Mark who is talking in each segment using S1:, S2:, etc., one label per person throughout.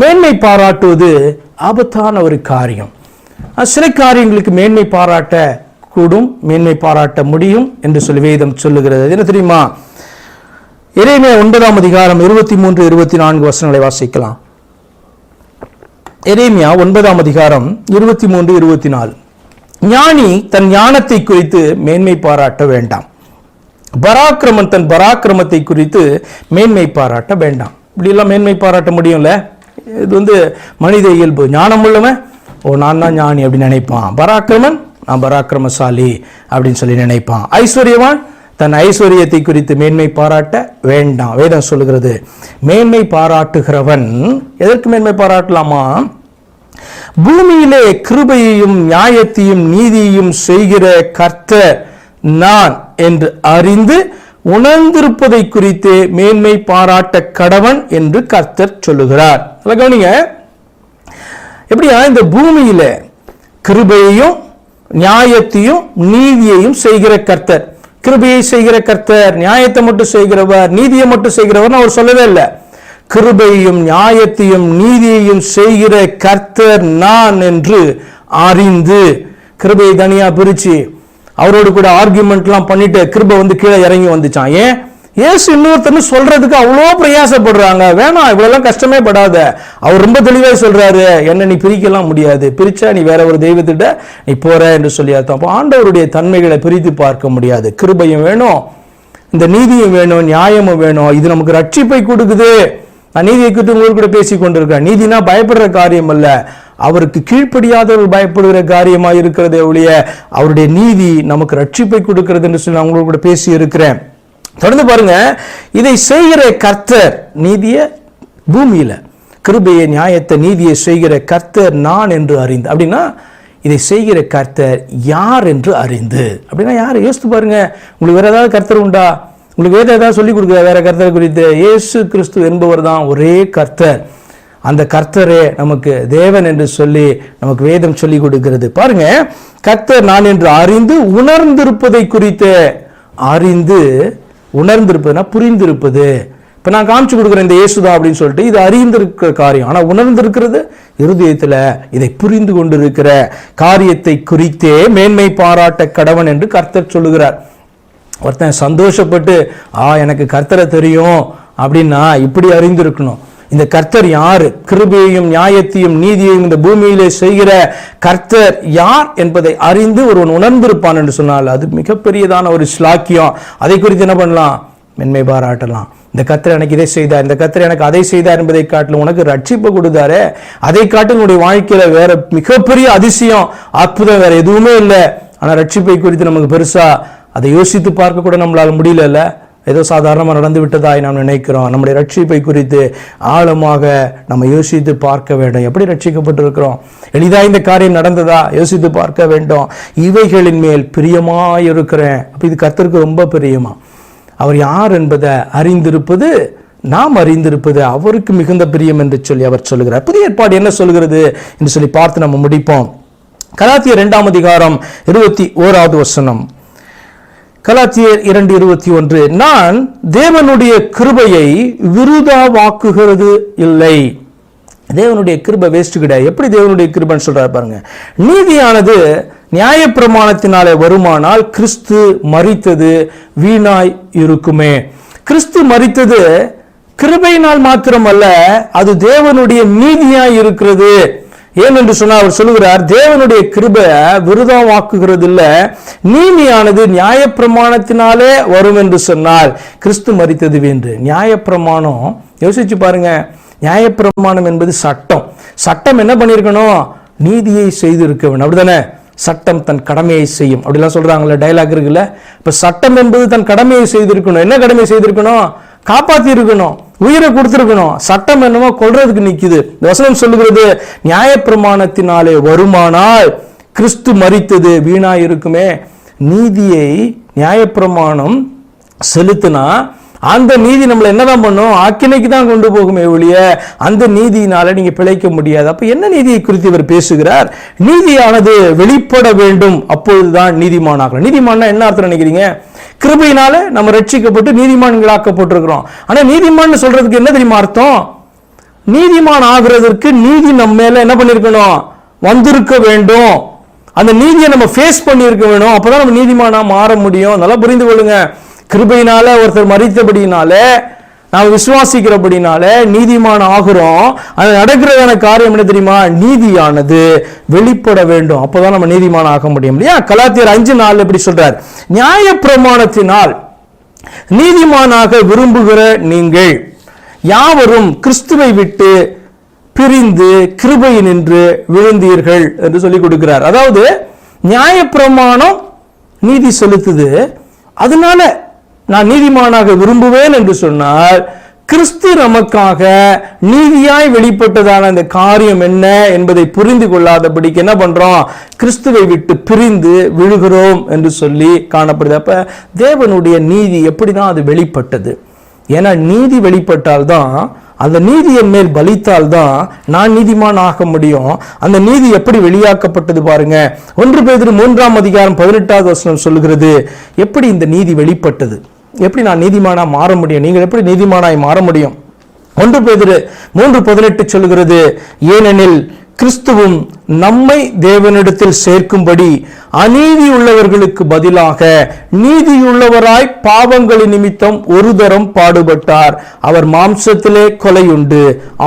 S1: மேன்மை பாராட்டுவது ஆபத்தான ஒரு காரியம். சில காரியங்களுக்கு மேன்மை பாராட்ட கூடும் மேன்மை பாராட்ட முடியும் என்று சொல்லி வேதம் சொல்லுகிறது. என்ன தெரியுமா? இறைமையா ஒன்பதாம் அதிகாரம் இருபத்தி மூன்று இருபத்தி நான்கு வசனங்களை வாசிக்கலாம். எரேமியா ஒன்பதாம் அதிகாரம் இருபத்தி மூன்று இருபத்தி நாலு ஞானி தன் ஞானத்தை குறித்து மேன்மை பாராட்ட வேண்டாம். பராக்கிரமன் தன் பராக்கிரமத்தை குறித்து மேன்மை பாராட்ட வேண்டாம். இப்படியெல்லாம் மேன்மை பாராட்ட முடியும்ல? இது வந்து மனித இயல்பு. ஞானம் உள்ளவன் ஓ நான் தான் ஞானி அப்படின்னு நினைப்பான். பராக்கிரமன் நான் பராக்கிரமசாலி அப்படின்னு சொல்லி நினைப்பான். ஐஸ்வர்யவான் தன் ஐஸ்வர்யத்தை குறித்து மேன்மை பாராட்ட வேண்டாம். வேதம் சொல்லுகிறது மேன்மை பாராட்டுகிறவன் எதற்கு மேன்மை பாராட்டலாமா? பூமியிலே கிருபையையும் நியாயத்தையும் நீதியையும் செய்கிற கர்த்தர் நான் என்று அறிந்து உணர்ந்திருப்பதை குறித்து மேன்மை பாராட்ட கடவன் என்று கர்த்தர் சொல்லுகிறார். நல்லா கவனிங்க. எப்படியா? இந்த பூமியில கிருபையையும் நியாயத்தையும் நீதியையும் செய்கிற கர்த்தர். கிருபையை செய்கிற கர்த்தர் நியாயத்தை மட்டும் செய்கிறவர் நீதியை மட்டும் செய்கிறவர் அவர் சொல்லவே இல்லை. கிருபையும் நியாயத்தையும் நீதியையும் செய்கிற கர்த்தர் நான் என்று அறிந்து கிருபையை தனியா பிரிச்சு அவரோடு கூட ஆர்கியூமெண்ட்லாம் பண்ணிட்டு கிருபை வந்து கீழே இறங்கி வந்துச்சான் ஏன்? ஏசு இன்னொருத்தர்னு சொல்றதுக்கு அவ்வளோ பிரயாசப்படுறாங்க. வேணாம் இவ்வளோலாம் கஷ்டமே படாத. அவர் ரொம்ப தெளிவாக சொல்றாரு என்ன நீ பிரிக்கலாம் முடியாது. பிரிச்சா நீ வேற ஒரு தெய்வத்திட்ட நீ போற என்று சொல்லி அர்த்தம். அப்போ ஆண்டவருடைய தன்மைகளை பிரித்து பார்க்க முடியாது. கிருபையும் வேணும் இந்த நீதியும் வேணும் நியாயமும் வேணும். இது நமக்கு ரட்சிப்பை கொடுக்குது. நான் நீதியை குறித்து உங்களுக்கு கூட பேசி கொண்டிருக்கேன் நீதினா பயப்படுற காரியம் அல்ல அவருக்கு கீழ்ப்படியாதவர்கள் பயப்படுகிற காரியமாக இருக்கிறதே ஒழிய அவருடைய நீதி நமக்கு ரட்சிப்பை கொடுக்கிறது என்று சொல்லி நான் உங்களுக்கு கூட பேசி இருக்கிறேன் தொடர்ந்து பாருங்க. இதை செய்கிற கர்த்தர் நீதிய பூமியில கிருபையை நியாயத்தை நீதியை செய்கிற கர்த்தர் நான் என்று அறிந்து அப்படின்னா இதை செய்கிற கர்த்தர் யார் என்று அறிந்து அப்படின்னா யார்? யோசித்து பாருங்க. உங்களுக்கு வேற ஏதாவது கர்த்தர் உண்டா? உங்களுக்கு வேதம் ஏதாவது சொல்லி கொடுக்குற வேற கர்த்தர் குறித்து. இயேசு கிறிஸ்து என்பவர் தான் ஒரே கர்த்தர். அந்த கர்த்தரே நமக்கு தேவன் என்று சொல்லி நமக்கு வேதம் சொல்லி கொடுக்கிறது. பாருங்க கர்த்தர் நான் என்று அறிந்து உணர்ந்திருப்பதை குறித்து. அறிந்து உணர்ந்திருப்பதுனா புரிந்திருப்பது. இப்போ நான் காமிச்சு கொடுக்குறேன் இந்த இயேசுதா அப்படின்னு சொல்லிட்டு இது அறிந்திருக்கிற காரியம். ஆனால் உணர்ந்திருக்கிறது இருதயத்தில் இதை புரிந்து கொண்டிருக்கிற காரியத்தை குறித்தே மேன்மை பாராட்ட கடவன் என்று கர்த்தர் சொல்லுகிறார். ஒருத்தன் சந்தோஷப்பட்டு ஆ எனக்கு கர்த்தரை தெரியும் அப்படின்னா இப்படி அறிந்திருக்கணும். இந்த கர்த்தர் யார்? கிருபையையும் நியாயத்தையும் நீதியையும் இந்த பூமியிலே செய்கிற கர்த்தர் யார் என்பதை அறிந்து ஒருவன் உணர்ந்திருப்பான் என்று சொன்னால் அது மிகப்பெரியதான ஒரு ஸ்லாக்கியம் அதை குறித்து என்ன பண்ணலாம்? மென்மை பாராட்டலாம். இந்த கத்திர எனக்கு இதை செய்தார். இந்த கத்திர எனக்கு அதை செய்தார் என்பதை காட்டிலும் உனக்கு ரட்சிப்பு கொடுத்தாரு அதை காட்டிலும் உன்னுடைய வாழ்க்கையில வேற மிகப்பெரிய அதிசயம் அற்புதம் வேற எதுவுமே இல்லை. ஆனால் ரட்சிப்பை குறித்து நமக்கு பெருசா அதை யோசித்து பார்க்க கூட நம்மளால் முடியல ஏதோ சாதாரணமாக நடந்து விட்டதாய் நாம் நினைக்கிறோம். நம்முடைய ரட்சிப்பை குறித்து ஆழமாக நம்ம யோசித்து பார்க்க வேண்டும். எப்படி ரட்சிக்கப்பட்டிருக்கிறோம்? எளிதாக இந்த காரியம் நடந்ததா? யோசித்து பார்க்க வேண்டும். இவைகளின் மேல் பிரியமாக இருக்கிறேன் அப்போ இது கத்திற்கு ரொம்ப பிரியமா? அவர் யார் என்பதை அறிந்திருப்பது நாம் அறிந்திருப்பது அவருக்கு மிகுந்த பிரியம் என்று சொல்லி அவர் சொல்லுகிறார். புதிய ஏற்பாடு என்ன சொல்கிறது என்று சொல்லி பார்த்து நம்ம முடிப்போம். கலாத்திய இரண்டாம் அதிகாரம் இருபத்தி ஓராவது வசனம். கலாத்தியர் இரண்டு இருபத்தி ஒன்று நான் தேவனுடைய கிருபையை விருதாவாக்குகிறது இல்லை. தேவனுடைய கிருபை வேஸ்ட் கிடையாது. எப்படி தேவனுடைய கிருபைன்னு சொல்றாரு பாருங்க. நீதியானது நியாயப்பிரமாணத்தினாலே வருமானால் கிறிஸ்து மறித்தது வீணாய் இருக்குமே. கிறிஸ்து மறித்தது கிருபையினால் மாத்திரமல்ல அது தேவனுடைய நீதியாய் இருக்கிறது. ஏன் என்று சொன்னால் அவர் சொல்லுகிறார் தேவனுடைய கிருபை விருதமாக்குகிறது இல்ல நீதியானது நியாயப்பிரமாணத்தினாலே வரும் என்று சொன்னால் கிறிஸ்து மறித்தது என்று நியாயப்பிரமாணம் யோசிச்சு பாருங்க நியாயப்பிரமாணம் என்பது சட்டம். சட்டம் என்ன பண்ணியிருக்கணும்? நீதியை செய்திருக்க வேண்டும். அப்படிதானே? சட்டம் தன் கடமையை செய்யும். அப்படிலாம் சொல்றாங்களே டைலாக் இருக்குல்ல? இப்ப சட்டம் என்பது தன் கடமையை செய்திருக்கணும். என்ன கடமை செய்திருக்கணும்? காப்பாத்தி இருக்கணும் உயிரை கொடுத்துருக்கணும். சட்டம் என்னமோ கொள்றதுக்கு நிற்குது இந்த வசனம் சொல்லுகிறது நியாயப்பிரமாணத்தினாலே வருமானால் கிறிஸ்து மறித்தது வீணாயிருக்குமே. நீதியை நியாயப்பிரமாணம் செலுத்தினா அந்த நீதி நம்மளை என்னதான் பண்ணும்? ஆக்கினைக்கு தான் கொண்டு போகுமே ஒழிய அந்த நீதியினால நீங்க பிழைக்க முடியாது. அப்ப என்ன நீதியை குறித்து இவர் பேசுகிறார்? நீதியானது வெளிப்பட வேண்டும். அப்பொழுதுதான் நீதிமானாகலாம் நீதிமான்னா என்ன அர்த்தம் நினைக்கிறீங்க? கிருபையினால நம்ம ரட்சிக்கப்பட்டு நீதிமான்களாக்கப்பட்டிருக்கிறோம். ஆனா நீதிமான் சொல்றதுக்கு என்ன தெரியுமா அர்த்தம்? நீதிமான் ஆகிறதற்கு நீதி நம்ம மேல என்ன பண்ணிருக்கணும்? வந்திருக்க வேண்டும். அந்த நீதியை நம்ம ஃபேஸ் பண்ணியிருக்க வேணும். அப்பதான் நம்ம நீதிமானா மாற முடியும். நல்லா புரிந்து கொள்ளுங்க. கிருபையினால ஒருத்தர் மறித்தபடினால நாம் விசுவாசிக்கிறபடினால நீதிமான ஆகிறோம். அது நடக்கிறதான காரியம் என்ன தெரியுமா? நீதியானது. வெளிப்பட வேண்டும். அப்போதான் நம்ம நீதிமான ஆக முடியும் இல்லையா? கலாத்தியர் அஞ்சு நாள் எப்படி சொல்றார். நியாய பிரமாணத்தினால் நீதிமானாக விரும்புகிற நீங்கள் யாவரும் கிறிஸ்துவை விட்டு பிரிந்து கிருபையினின்று விழுந்தீர்கள் என்று சொல்லிக் கொடுக்கிறார். அதாவது நியாயப்பிரமாணம் நீதி செலுத்துது. அதனால நான் நீதிமானாக விரும்புவேன் என்று சொன்னால் கிறிஸ்து நமக்காக நீதியாய் வெளிப்பட்டதான அந்த காரியம் என்ன என்பதை புரிந்து கொள்ளாதபடிக்கு என்ன பண்றோம்? கிறிஸ்துவை விட்டு பிரிந்து விழுகிறோம் என்று சொல்லி காணப்படுது. அப்ப தேவனுடைய நீதி எப்படிதான் அது வெளிப்பட்டது? ஏன்னா நீதி வெளிப்பட்டால்தான் அந்த நீதி என் மேல் பலித்தால்தான் நான் நீதிமான் ஆக முடியும். அந்த நீதி எப்படி வெளியாக்கப்பட்டது பாருங்க. ஒன்று பேர் மூன்றாம் அதிகாரம் பதினெட்டாவது வசனம் சொல்லுகிறது. எப்படி இந்த நீதி வெளிப்பட்டது? எப்படி நான் நீதிமானா மாற முடியும்? நீங்கள் எப்படி நீதிமானாய் மாற முடியும்? ஒன்று பேர் மூன்று பதினெட்டு சொல்லுகிறது. ஏனெனில் கிறிஸ்துவும் நம்மை தேவனிடத்தில் சேர்க்கும்படி அநீதி உள்ளவர்களுக்கு பதிலாக நீதியுள்ளவராய் பாவங்களின் நிமித்தம் ஒரு தரம் பாடுபட்டார். அவர் மாம்சத்திலே கொலையுண்டு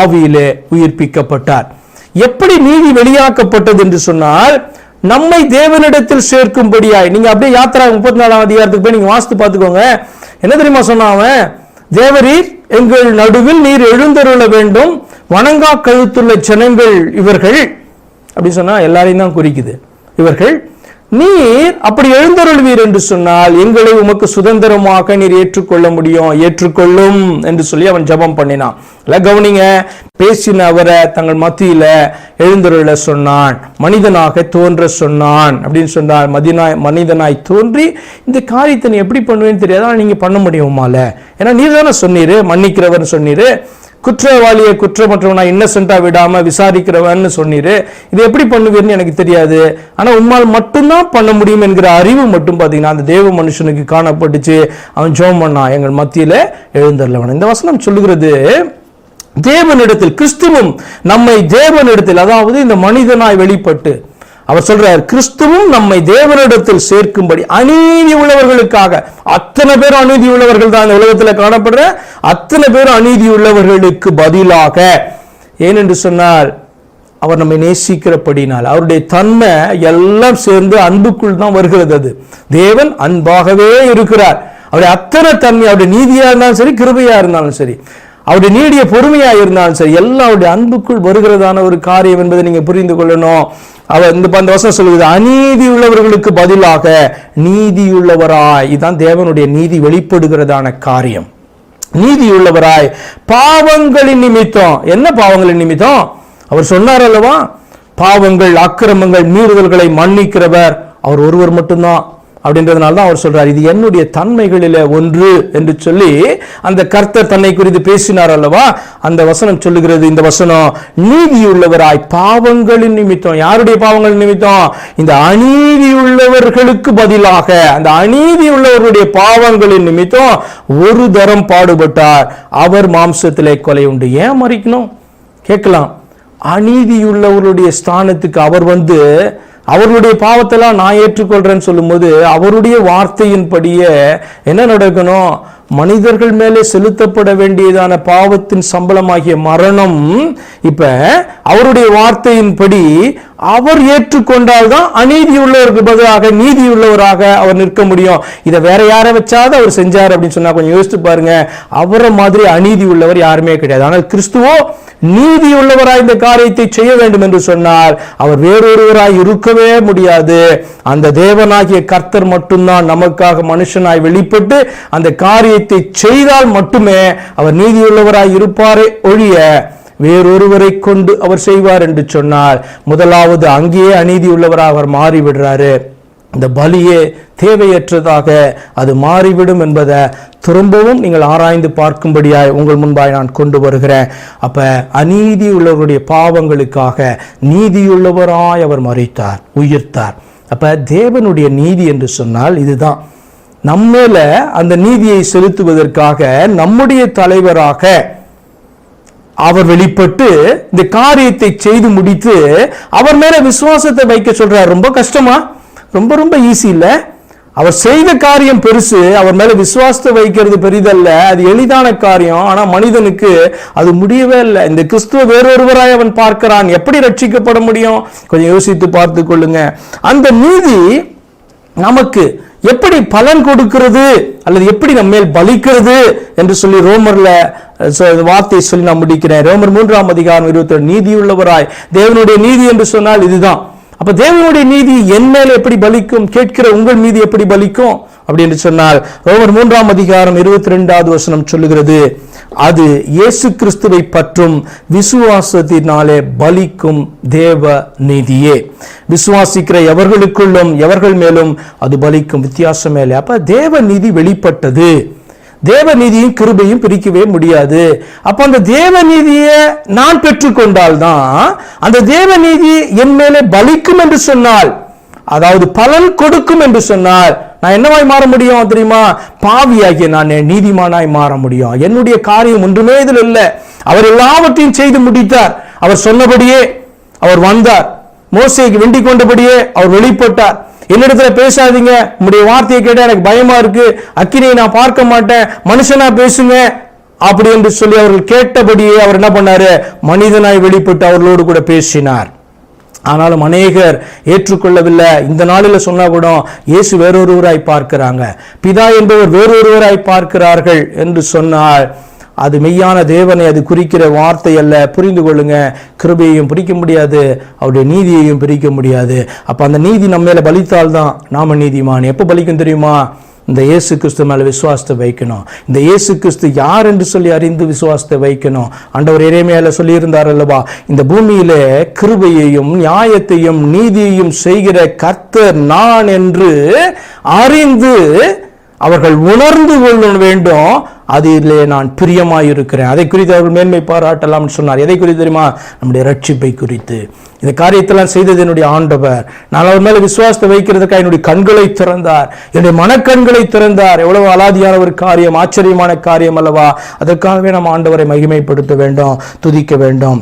S1: ஆவியிலே உயிர்ப்பிக்கப்பட்டார். எப்படி நீதி வெளியாக்கப்பட்டது என்று சொன்னால் நம்மை தேவனிடத்தில் சேர்க்கும்படியாய். நீங்க அப்படியே யாத்திரா முப்பத்தி நாலாம் அதிகாரத்துக்கு போய் நீங்க வாசித்து பார்த்துக்கோங்க. என்ன தெரியுமா சொன்னாவன் தேவரீர் எங்கள் நடுவில் நீர் எழுந்தருள வேண்டும். வணங்கா கழுத்துள்ள ஜனங்கள் இவர்கள் அப்படி சொன்னா எல்லாரையும் தான் குறிக்குது. இவர்கள் நீர் அப்படி எழுந்தருள்வீர் என்று சொன்னால் எங்களை உமக்கு சுதந்திரமாக நீர் ஏற்றுக்கொள்ள முடியும் ஏற்றுக்கொள்ளும் என்று சொல்லி அவன் ஜெபம் பண்ணினான். இல்ல கவனிங்க பேசின அவரை தங்கள் மத்தியில எழுந்தருள சொன்னான் மனிதனாக தோன்ற சொன்னான் அப்படின்னு சொன்னார் மதினாய் மனிதனாய் தோன்றி இந்த காரியத்தை நீ எப்படி பண்ணுவேன்னு தெரியாது ஆனா நீங்க பண்ண முடியுமால? ஏன்னா நீர் தானே சொன்னீரு மன்னிக்கிறவர் சொன்னீரு குற்றவாளியை குற்றமற்றவனா இன்னசென்ட்டா விடாம விசாரிக்கிறவன்னு சொன்னீரு. இது எப்படி பண்ணுவீர்னு எனக்கு தெரியாது. ஆனா உம்மால் மட்டும்தான் பண்ண முடியும் என்கிற அறிவு மட்டும் பாத்தீங்கன்னா அந்த தேவ மனுஷனுக்கு காணப்பட்டுச்சு. அவன் ஜோம் பண்ணா எங்கள் மத்தியில எழுந்தர்லவன் இந்த வசனம் சொல்லுகிறது தேவனிடத்தில் கிறிஸ்துவும் நம்மை தேவனிடத்தில் அதாவது இந்த மனிதனாய் வெளிப்பட்டு அவர் சொல்றார் கிறிஸ்துவும் நம்மை தேவனிடத்தில் சேர்க்கும்படி அநீதி உள்ளவர்களுக்காக. அத்தனை பேர் அநீதி உள்ளவர்கள் தான் இந்த உலகத்தில் காணப்படுற. அத்தனை பேர் அநீதி உள்ளவர்களுக்கு பதிலாக ஏனென்று சொன்னால் அவர் நம்மை நேசிக்கிறபடினால் அவருடைய தன்மை எல்லாம் சேர்ந்து அன்புக்குள் தான் வருகிறது அது. தேவன் அன்பாகவே இருக்கிறார். அவருடைய அத்தனை தன்மை அவருடைய நீதியா இருந்தாலும் சரி கிருபையா இருந்தாலும் சரி அவருடைய நீடிய பொறுமையா இருந்தாலும் சரி எல்லாம் அவருடைய அன்புக்குள் வருகிறதான ஒரு காரியம் என்பதை நீங்க புரிந்து கொள்ளணும். அவர் இந்த அந்த வசனம் சொல்லுவது அநீதி உள்ளவர்களுக்கு பதிலாக நீதியுள்ளவராய். இதுதான் தேவனுடைய நீதி வெளிப்படுகிறதான காரியம். நீதியுள்ளவராய் பாவங்களின் நிமித்தம். என்ன பாவங்களின் நிமித்தம்? அவர் சொன்னார் அல்லவா பாவங்கள் அக்கிரமங்கள் மீறுதல்களை மன்னிக்கிறவர் அவர் ஒருவர் மட்டும்தான். அப்படின்றதுனால தான் அவர் சொல்றார் இது என்னுடைய தன்மைகளில ஒன்று என்று சொல்லி அந்த கர்த்தர் தன்னை குறித்து பேசினார் அல்லவா? அந்த வசனம் சொல்லுகிறது இந்த வசனம் நீதியுள்ளவராய் பாவங்களின் நிமித்தம். யாருடைய பாவங்கள் நிமித்தம்? இந்த அநீதி உள்ளவர்களுக்கு பதிலாக அந்த அநீதி உள்ளவருடைய பாவங்களின் நிமித்தம் ஒரு தரம் பாடுபட்டார். அவர் மாம்சத்திலே கொலை உண்டு. ஏன் மறிக்கணும்? கேட்கலாம். அநீதியுள்ளவருடைய ஸ்தானத்துக்கு அவர் வந்து அவர்களுடைய பாவத்தெல்லாம் நான் ஏற்றுக்கொள்கிறேன்னு சொல்லும்போது அவருடைய வார்த்தையின்படியே என்ன நடக்கணும்? மனிதர்கள் மேலே செலுத்தப்பட வேண்டியதான பாவத்தின் சம்பளமாகிய மரணம் இப்ப அவருடைய வார்த்தையின்படி அவர் ஏற்றுக்கொண்டால்தான் அநீதி உள்ளவருக்கு பதிலாக நீதி உள்ளவராக அவர் நிற்க முடியும். இதை வேற யாரை வச்சாவது அவர் செஞ்சார் அப்படின்னு சொன்னா கொஞ்சம் யோசித்து பாருங்க. அவரை மாதிரி அநீதி உள்ளவர் யாருமே கிடையாது. ஆனால் கிறிஸ்துவோ நீதி உள்ளவராய் இந்த காரியத்தை செய்ய வேண்டும் என்று சொன்னார். அவர் வேறொருவராய் இருக்கவே முடியாது. அந்த தேவனாகிய கர்த்தர் மட்டும்தான் நமக்காக மனுஷனாய் வெளிப்பட்டு அந்த காரியத்தை செய்தால் மட்டுமே அவர் நீதியுள்ளவராய் இருப்பாரே ஒழிய வேறொருவரை கொண்டு அவர் செய்வார் என்று சொன்னால் முதலாவது அங்கேயே அநீதி உள்ளவராக அவர் மாறிவிடுறாரு. இந்த பலியே தேவையற்றதாக அது மாறிவிடும் என்பதை திரும்பவும் நீங்கள் ஆராய்ந்து பார்க்கும்படியாய் உங்கள் முன்பாய் நான் கொண்டு வருகிறேன். அப்ப அநீதி உள்ளவருடைய பாவங்களுக்காக நீதியுள்ளவராய் அவர் மறைத்தார் உயிர்த்தார். அப்ப தேவனுடைய நீதி என்று சொன்னால் இதுதான். நம்மேல அந்த நீதியை செலுத்துவதற்காக நம்முடைய தலைவராக அவர் வெளிப்பட்டு இந்த காரியத்தை செய்து முடித்து அவர் மேல விசுவாசத்தை வைக்க சொல்றார். ரொம்ப கஷ்டமா? ரொம்ப ரொம்ப ஈஸி இல்ல. அவர் செய்த காரியம் பெருசு. அவர் மேல விசுவாசத்தை வைக்கிறது பெரிதல்ல. அது எளிதான காரியம். ஆனா மனிதனுக்கு அது முடியவே இல்லை. இந்த கிறிஸ்துவ வேறொருவராய் அவன் பார்க்கிறான். எப்படி ரட்சிக்கப்பட முடியும்? கொஞ்சம் யோசித்து பார்த்து கொள்ளுங்க. அந்த நீதி நமக்கு எப்படி பலன் கொடுக்கிறது? அல்லது எப்படி நம்ம மேல் பலிக்கிறது? என்று சொல்லி ரோமர்ல வார்த்தையை சொல்லி நான் முடிக்கிறேன். ரோமர் மூன்றாம் அதிகாரம் இருபத்தி நீதி உள்ளவராய் தேவனுடைய நீதி என்று சொன்னால் இதுதான். அப்ப தேவனுடைய நீதி என் மேல எப்படி பலிக்கும்? கேட்கிற உங்கள் மீது எப்படி பலிக்கும்? அப்படின்னு சொன்னால் ரோமர் மூன்றாம் அதிகாரம் இருபத்தி ரெண்டாவது வசனம் சொல்லுகிறது அது இயேசு கிறிஸ்துவை பற்றும் விசுவாசத்தினாலே பலிக்கும் தேவ நீதியே. விசுவாசிக்கிற எவர்களுக்குள்ளும் எவர்கள் மேலும் அது பலிக்கும் வித்தியாசம் மேலே அப்ப தேவ நீதி வெளிப்பட்டது. தேவ நீதியும் கிருபையும் பிரிக்கவே முடியாது. அப்ப அந்த தேவ நீதியை நான் பெற்றுக்கொண்டால்தான் அந்த தேவ நீதி என் மேலே பலிக்கும் என்று சொன்னால் அதாவது பலன் கொடுக்கும் என்று சொன்னால் நான் என்னவாய் மாற முடியும் தெரியுமா? பாவியாகிய நான் நீதிமானாய் மாற முடியும். என்னுடைய காரியம் ஒன்றுமே இதில் இல்லை. அவர் எல்லாவற்றையும் செய்து முடித்தார். அவர் சொன்னபடியே அவர் வந்தார். மோசைக்கு வெண்டிக் கொண்டபடியே அவர் வெளிப்பட்டார். என்னிடத்துல பேசாதீங்க. உங்களுடைய வார்த்தையை கேட்டால் எனக்கு பயமா இருக்கு. அக்கினியை நான் பார்க்க மாட்டேன். மனுஷனா பேசுங்க. அப்படி என்று சொல்லி அவர்கள் கேட்டபடியே அவர் என்ன பண்ணாரு? மனிதனாய் வெளிப்பட்டு அவர்களோடு கூட பேசினார். ஆனாலும் அநேகர் ஏற்றுக்கொள்ளவில்லை. இந்த நாளில் சொன்னால் கூட இயேசு வேறொருவராய் பார்க்கிறாங்க. பிதா என்பவர் வேறொருவராய் பார்க்கிறார்கள் என்று சொன்னால் அது மெய்யான தேவனை அது குறிக்கிற வார்த்தை அல்ல. புரிந்து கொள்ளுங்க. கிருபையையும் பிரிக்க முடியாது. அவருடைய நீதியையும் பிரிக்க முடியாது. அப்போ அந்த நீதி நம்ம மேலே பலித்தால்தான் நாம நீதிமான். எப்போ பலிக்கும் தெரியுமா? இந்த இயேசு கிறிஸ்து மேல விசுவாசத்தை வைக்கணும். இந்த இயேசு கிறிஸ்து யார் என்று சொல்லி அறிந்து விசுவாசத்தை வைக்கணும். ஆண்டவர் இறைமையால சொல்லியிருந்தார் அல்லவா? இந்த பூமியிலே கிருபையையும் நியாயத்தையும் நீதியையும் செய்கிற கர்த்தர் நான் என்று அறிந்து அவர்கள் உணர்ந்து கொள்ள வேண்டும். அதிலே நான் பிரியமாயிருக்கிறேன். அதை குறித்து அவர்கள் மேன்மை பாராட்டலாம்னு சொன்னார். எதை குறித்து தெரியுமா? நம்முடைய ரட்சிப்பை குறித்து. இந்த காரியத்தெல்லாம் செய்தது என்னுடைய ஆண்டவர். நான் அவர் மேலே விசுவாசத்தை வைக்கிறதுக்காக என்னுடைய கண்களை திறந்தார். என்னுடைய மனக்கண்களை திறந்தார். எவ்வளவு அலாதியான ஒரு காரியம் ஆச்சரியமான காரியம் அல்லவா? அதற்காகவே நம்ம ஆண்டவரை மகிமைப்படுத்த வேண்டும் துதிக்க வேண்டும்.